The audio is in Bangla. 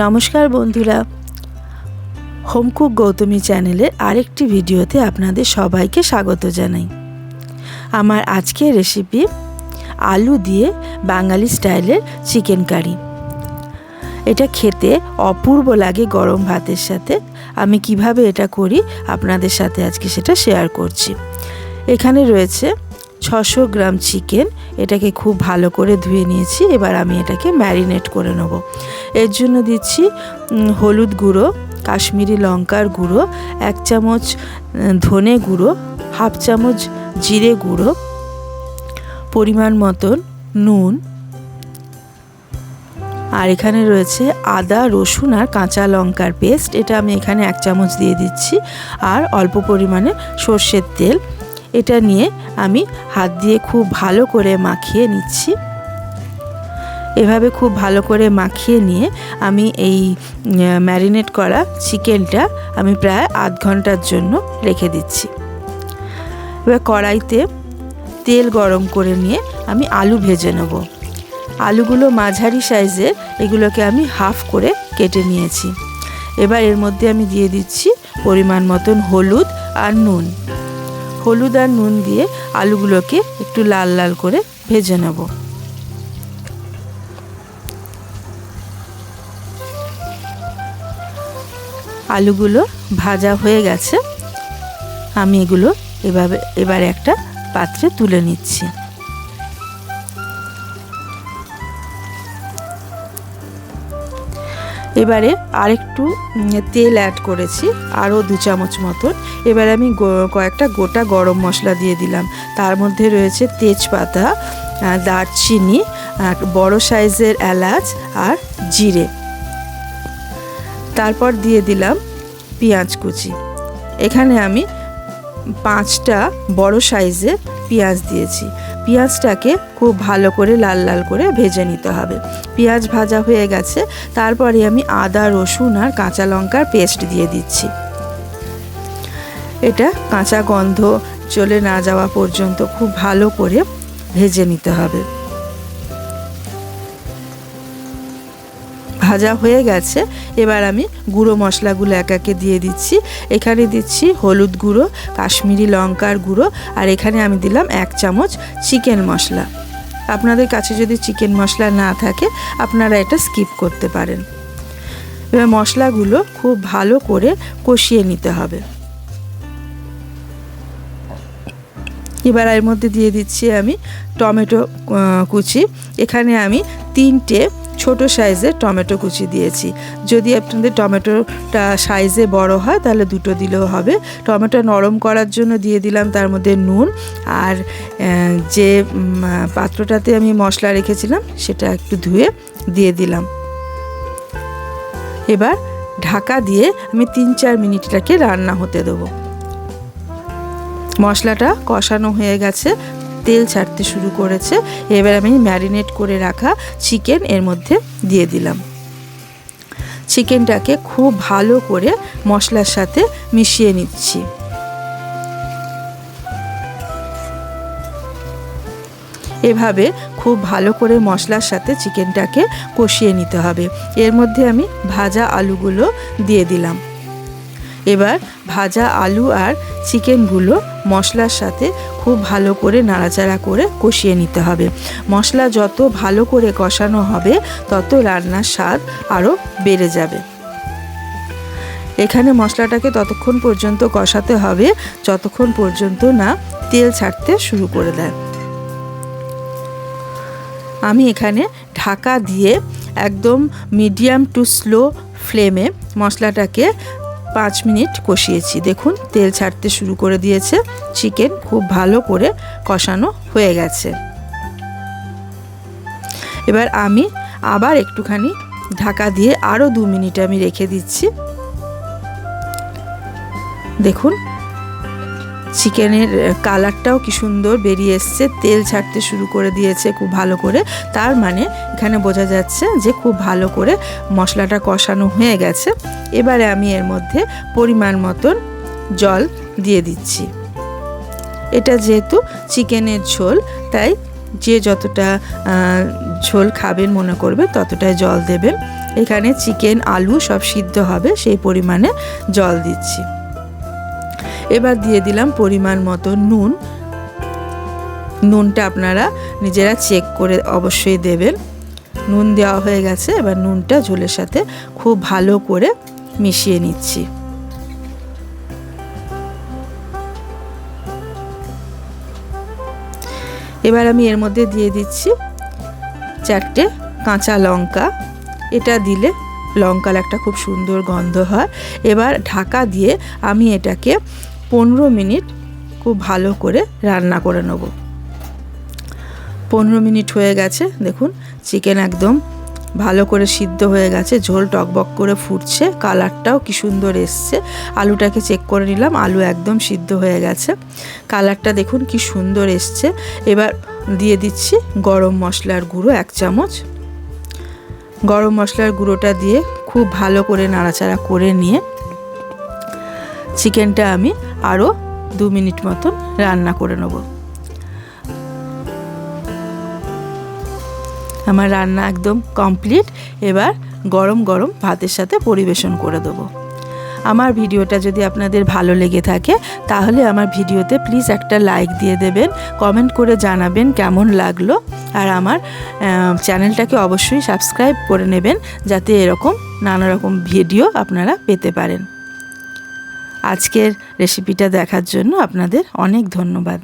নমস্কার বন্ধুরা। হোমকুক গৌতমী চ্যানেলের আরেকটি ভিডিওতে আপনাদের সবাইকে স্বাগত জানাই। আমার আজকের রেসিপি আলু দিয়ে বাঙালি স্টাইলের চিকেন কারি এটা খেতে অপূর্ব লাগে গরম ভাতের সাথে। আমি কীভাবে এটা করি আপনাদের সাথে আজকে সেটা শেয়ার করছি। এখানে রয়েছে ছশো গ্রাম চিকেন এটাকে খুব ভালো করে ধুয়ে নিয়েছি, এবার আমি এটাকে ম্যারিনেট করে নেব। এর জন্য দিচ্ছি হলুদ গুঁড়ো, কাশ্মীরি লঙ্কার গুঁড়ো, এক চামচ ধনে গুঁড়ো, হাফ চামচ জিরে গুঁড়ো, পরিমাণ মতন নুন, আর এখানে রয়েছে আদা, রসুন আর কাঁচা লঙ্কার পেস্ট। এটা আমি এখানে এক চামচ দিয়ে দিচ্ছি, আর অল্প পরিমাণে সর্ষের তেল। এটা নিয়ে আমি হাত দিয়ে খুব ভালো করে মাখিয়ে নিচ্ছি। এভাবে খুব ভালো করে মাখিয়ে নিয়ে আমি এই ম্যারিনেট করা চিকেনটা আমি প্রায় আধ ঘণ্টার জন্য রেখে দিচ্ছি। এবার কড়াইতে তেল গরম করে নিয়ে আমি আলু ভেজে নেব। আলুগুলো মাঝারি সাইজে এগুলোকে আমি হাফ করে কেটে নিয়েছি। এবার এর মধ্যে আমি দিয়ে দিচ্ছি পরিমাণ মতন হলুদ আর নুন। হলুদ আর নুন দিয়ে আলুগুলোকে একটু লাল লাল করে ভেজে নেব। আলুগুলো ভাজা হয়ে গেছে। আমি এগুলো এভাবে, এবার একটা পাত্রে তুলে নিচ্ছি। এবারে আরেকটু তেল অ্যাড করেছি, আরও দু চামচ মতন। এবারে আমি কয়েকটা গোটা গরম মশলা দিয়ে দিলাম। তার মধ্যে রয়েছে তেজপাতা দারচিনি বড় সাইজের এলাচ আর জিরে। তারপর দিয়ে দিলাম পেঁয়াজ কুচি। এখানে আমি পাঁচটা বড় সাইজের পেঁয়াজ দিয়েছি। পেঁয়াজটাকে খুব ভালো করে লাল লাল করে ভেজে নিতে হবে। পেঁয়াজ ভাজা হয়ে গেছে, তারপরে আমি আদা, রসুন আর কাঁচা লঙ্কার পেস্ট দিয়ে দিচ্ছি। এটা কাঁচা গন্ধ চলে না যাওয়া পর্যন্ত খুব ভালো করে ভেজে নিতে হবে। ভাজা হয়ে গেছে। এবার আমি গুঁড়ো মশলাগুলো এক একে দিয়ে দিচ্ছি। এখানে দিচ্ছি হলুদ গুঁড়ো, কাশ্মীরি লঙ্কার গুঁড়ো, আর এখানে আমি দিলাম এক চামচ চিকেন মশলা। আপনাদের কাছে যদি চিকেন মশলা না থাকে, আপনারা এটা স্কিপ করতে পারেন। এবার মশলাগুলো খুব ভালো করে কষিয়ে নিতে হবে। এবার এর মধ্যে দিয়ে দিচ্ছি আমি টমেটো কুচি। এখানে আমি তিনটে ছোট সাইজের টমেটো কুচি দিয়েছি। যদি আপনাদের টমেটোটা সাইজে বড় হয়, তাহলে দুটো দিলেও হবে। টমেটো নরম করার জন্য দিয়ে দিলাম তার মধ্যে নুন। আর যে পাত্রটাতে আমি মশলা রেখেছিলাম, সেটা একটু ধুয়ে দিয়ে দিলাম। এবার ঢাকা দিয়ে আমি তিন চার মিনিটটাকে রান্না হতে দেবো। মশলাটা কষানো হয়ে গেছে, তেল ছাড়তে শুরু করেছে। এবার আমি ম্যারিনেট করে রাখা চিকেন এর মধ্যে দিয়ে দিলাম। চিকেনটাকে খুব ভালো করে মশলার সাথে মিশিয়ে নিচ্ছি। এভাবে খুব ভালো করে মশলার সাথে চিকেনটাকে কষিয়ে নিতে হবে। এর মধ্যে আমি ভাজা আলুগুলো দিয়ে দিলাম। এবার ভাজা আলু আর চিকেনগুলো মশলার সাথে খুব ভালো করে নাড়াচাড়া করে কষিয়ে নিতে হবে। মশলা যত ভালো করে কষানো হবে, তত রান্নার স্বাদ আরও বেড়ে যাবে। এখানে মশলাটাকে ততক্ষণ পর্যন্ত কষাতে হবে, যতক্ষণ পর্যন্ত না তেল ছাড়তে শুরু করে দেয়। আমি এখানে ঢাকা দিয়ে একদম মিডিয়াম টু স্লো ফ্লেমে মশলাটাকে পাঁচ মিনিট কষিয়েছি। দেখুন, তেল ছাড়তে শুরু করে দিয়েছে। চিকেন খুব ভালো করে কষানো হয়ে গেছে। এবার আমি আবার একটুখানি ঢাকা দিয়ে আরও দু মিনিট আমি রেখে দিচ্ছি। দেখুন চিকেনের কালারটাও কি সুন্দর বেরিয়ে এসছে। তেল ছাড়তে শুরু করে দিয়েছে খুব ভালো করে। তার মানে এখানে বোঝা যাচ্ছে যে খুব ভালো করে মশলাটা কষানো হয়ে গেছে। এবারে আমি এর মধ্যে পরিমাণ মতন জল দিয়ে দিচ্ছি। এটা যেহেতু চিকেনের ঝোল, তাই যে যতটা ঝোল খাবেন মনে করবে ততটাই জল দেবেন। এখানে চিকেন, আলু সব সিদ্ধ হবে, সেই পরিমাণে জল দিচ্ছি। এবার দিয়ে দিলাম পরিমাণ মতো নুন। নুনটা আপনারা নিজেরা চেক করে অবশ্যই দেবেন। নুন দেওয়া হয়ে গেছে, এবার নুনটা ঝোলের সাথে খুব ভালো করে মিশিয়ে নিচ্ছি। এবার আমি এর মধ্যে দিয়ে দিচ্ছি চারটে কাঁচা লঙ্কা। এটা দিলে লঙ্কার একটা খুব সুন্দর গন্ধ হয়। এবার ঢাকা দিয়ে আমি এটাকে পনেরো মিনিট খুব ভালো করে রান্না করে নেব। পনেরো মিনিট হয়ে গেছে, দেখুন, চিকেন একদম ভালো করে সিদ্ধ হয়ে গেছে, ঝোল টকবক করে ফুটছে, কালারটাও কি সুন্দর এসছে। আলুটাকে চেক করে নিলাম, আলু একদম সিদ্ধ হয়ে গেছে। কালারটা দেখুন কি সুন্দর এসছে। এবার দিয়ে দিচ্ছি গরম মশলার গুঁড়ো এক চামচ। গরম মশলার গুঁড়োটা দিয়ে খুব ভালো করে নাড়াচাড়া করে নিয়ে চিকেনটা আমি আরও দু মিনিট মতন রান্না করে নেব। আমার রান্না একদম কমপ্লিট। এবার গরম গরম ভাতের সাথে পরিবেশন করে দেবো। আমার ভিডিওটা যদি আপনাদের ভালো লেগে থাকে, তাহলে আমার ভিডিওতে প্লিজ একটা লাইক দিয়ে দেবেন কমেন্ট করে জানাবেন কেমন লাগল। আর আমার চ্যানেলটাকে অবশ্যই সাবস্ক্রাইব করে নেবেন, যাতে এরকম নানা রকম ভিডিও আপনারা পেতে পারেন। আজকের রেসিপিটা দেখার জন্য আপনাদের অনেক ধন্যবাদ।